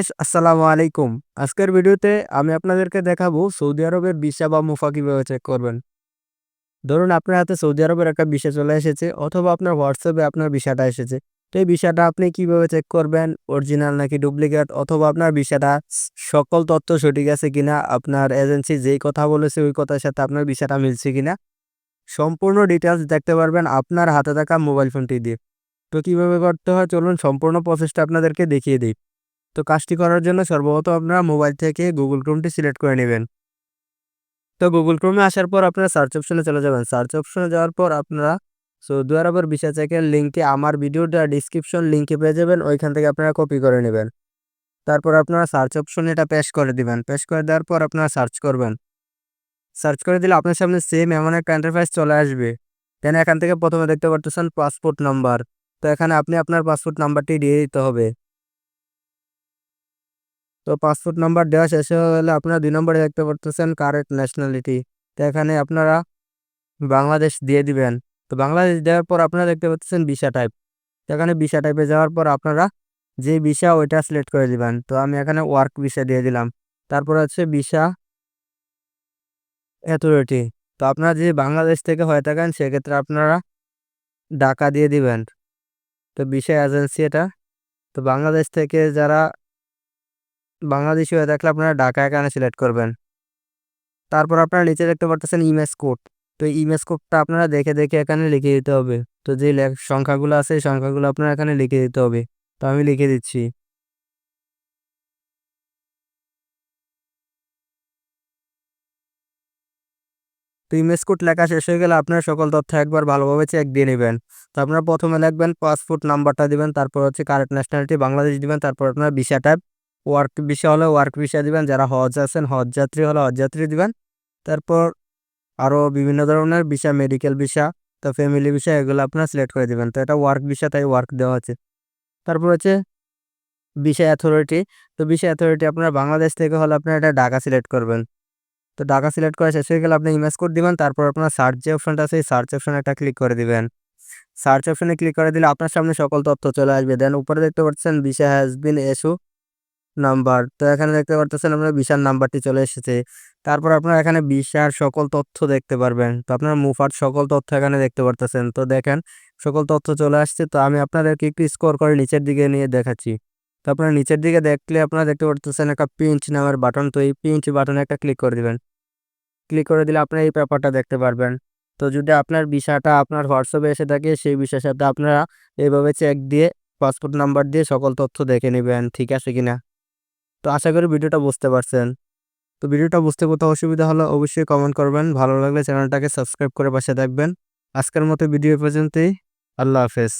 Guys আসসালামু আলাইকুম। আজকের ভিডিওতে আমি আপনাদেরকে দেখাবো সৌদি আরবের ভিসা বা মুফা কীভাবে চেক করবেন। ধরুন আপনার হাতে সৌদি আরবের একটা ভিসা চলে এসেছে অথবা আপনার হোয়াটসঅ্যাপে আপনার ভিসাটা এসেছে। তো এই ভিসাটা আপনি কীভাবে চেক করবেন? অরিজিনাল নাকি ডুপ্লিকেট অথবা আপনার ভিসাটা সকল তথ্য সঠিক আছে কিনা? আপনার এজেন্সি যেই কথা বলেছে ওই কথার সাথে আপনার ভিসাটা মিলছে কিনা? সম্পূর্ণ ডিটেলস দেখতে পারবেন আপনার হাতে থাকা মোবাইল ফোনটি দিয়ে। তো কীভাবে করতে হয়? চলুন সম্পূর্ণ প্রসেসটা আপনাদেরকে দেখিয়ে দিই। তো কাজটি করার জন্য সর্বপ্রথম আপনারা মোবাইল থেকে গুগল ক্রোমটি সিলেক্ট করে নেবেন। তো গুগল ক্রোমে আসার পর আপনারা সার্চ অপশনে চলে যাবেন। সার্চ অপশনে যাওয়ার পর আপনারা সৌদি আরবের বিশা চেকের লিঙ্কে আমার ভিডিওটা ডিসক্রিপশন লিঙ্কে পেয়ে যাবেন। ওইখান থেকে আপনারা কপি করে নেবেন। তারপর আপনারা সার্চ অপশনে এটা পেশ করে দিবেন। পেশ করে দেওয়ার পর আপনারা সার্চ করবেন। সার্চ করে দিলে আপনার সামনে সেম এমন একটা ইন্টারফেস চলে আসবে। দেন এখান থেকে প্রথমে দেখতে পারতেছেন পাসপোর্ট নাম্বার তো এখানে আপনি আপনার পাসপোর্ট নাম্বারটি দিয়ে দিতে হবে। তো পাসপোর্ট নাম্বার দেওয়া শেষ হয়ে গেলে আপনারা দুই নম্বরে দেখতে পারতেছেন কারেক্ট ন্যাশনালিটি তো এখানে আপনারা বাংলাদেশ দিয়ে দিবেন। তো বাংলাদেশ দেওয়ার পর আপনারা দেখতে পাচ্ছেন ভিসা টাইপ তো এখানে ভিসা টাইপে যাওয়ার পর আপনারা যে ভিসা ওইটা সিলেক্ট করে দিবেন। তো আমি এখানে ওয়ার্ক ভিসা দিয়ে দিলাম। তারপর হচ্ছে ভিসা অ্যাথরিটি তো আপনারা যদি বাংলাদেশ থেকে হয়ে থাকেন, সেক্ষেত্রে আপনারা ঢাকা দিয়ে দিবেন। তো ভিসা এজেন্সি এটা। তো বাংলাদেশ থেকে যারা বাংলাদেশি হয়ে থাকলে আপনারা ঢাকা এখানে সিলেক্ট করবেন। তারপর আপনারা নিচে দেখতে পারতেছেন ইমেজ কোড তো ইমেজ কোডটা আপনারা দেখে দেখে এখানে লিখে দিতে হবে। তো যে সংখ্যাগুলো আছে, এই সংখ্যাগুলো আপনারা এখানে লিখে দিতে হবে। তো আমি লিখে দিচ্ছি। তো ইমেজ কোড লেখা শেষ হয়ে গেলে আপনার সকল তথ্য একবার ভালোভাবে চেক দিয়ে নেবেন। তো আপনারা প্রথমে লিখবেন পাসপোর্ট নাম্বারটা দিবেন, তারপর হচ্ছে কারেন্ট ন্যাশনালিটি বাংলাদেশ দিবেন, তারপর আপনার ভিসা টাইপ ওয়ার্ক ভিসা হলে ওয়ার্ক ভিসা দিবেন, যারা হজ আছেন হজ যাত্রী হলে হজ যাত্রী দিবেন। তারপর আরও বিভিন্ন ধরনের ভিসা মেডিকেল ভিসা তো ফ্যামিলি ভিসা এগুলো আপনার সিলেক্ট করে দিবেন। তো এটা ওয়ার্ক ভিসা তাই ওয়ার্ক দেওয়া আছে তারপর হচ্ছে ভিসা অ্যাথরিটি তো ভিসা অ্যাথরিটি আপনারা বাংলাদেশ থেকে হলে আপনারা এটা ঢাকা সিলেক্ট করবেন। তো ঢাকা সিলেক্ট করা শেষ হয়ে গেলে আপনি ইমেজ কোড দিবেন, তারপর আপনার সার্চ যে অপশনটা আছে, এই সার্চ অপশনে একটা ক্লিক করে দিবেন। সার্চ অপশনে ক্লিক করে দিলে আপনার সামনে সকল তথ্য চলে আসবে। দেন উপরে দেখতে পাচ্ছেন visa has been issue number. তো এখানে দেখতে পারতেছেন আপনার ভিসার নাম্বারটি চলে এসেছে। তারপর আপনারা এখানে ভিসার সকল তথ্য দেখতে পারবেন। তো আপনার মুফার সকল তথ্য এখানে দেখতে পারতেছেন। তো দেখেন, সকল তথ্য চলে আসছে। তো আমি আপনাদেরকে একটু স্কোর করে নিচের দিকে নিয়ে দেখাচ্ছি। তো আপনারা নিচের দিকে দেখলে আপনারা দেখতে পারতেছেন একটা পিঞ্চ নামের বাটন। তো এই পিঞ্চ বাটনে একটা ক্লিক করে দিবেন। ক্লিক করে দিলে আপনারা এই পেপারটা দেখতে পারবেন। তো যদি আপনার ভিসাটা আপনার হোয়াটসঅ্যাপে এসে থাকে, সেই বিষয়ের সাথে আপনারা এইভাবে চেক দিয়ে, পাসপোর্ট নাম্বার দিয়ে সকল তথ্য দেখে নেবেন। ঠিক আছে কিনা? তো আশা করি ভিডিওটা বুঝতে পারছেন। তো ভিডিওটা বুঝতে কোথাও অসুবিধা হলে অবশ্যই কমেন্ট করবেন। ভালো লাগলে চ্যানেলটাকে সাবস্ক্রাইব করে পাশে থাকবেন। আজকের মতো ভিডিও পর্যন্তই। আল্লাহ হাফেজ।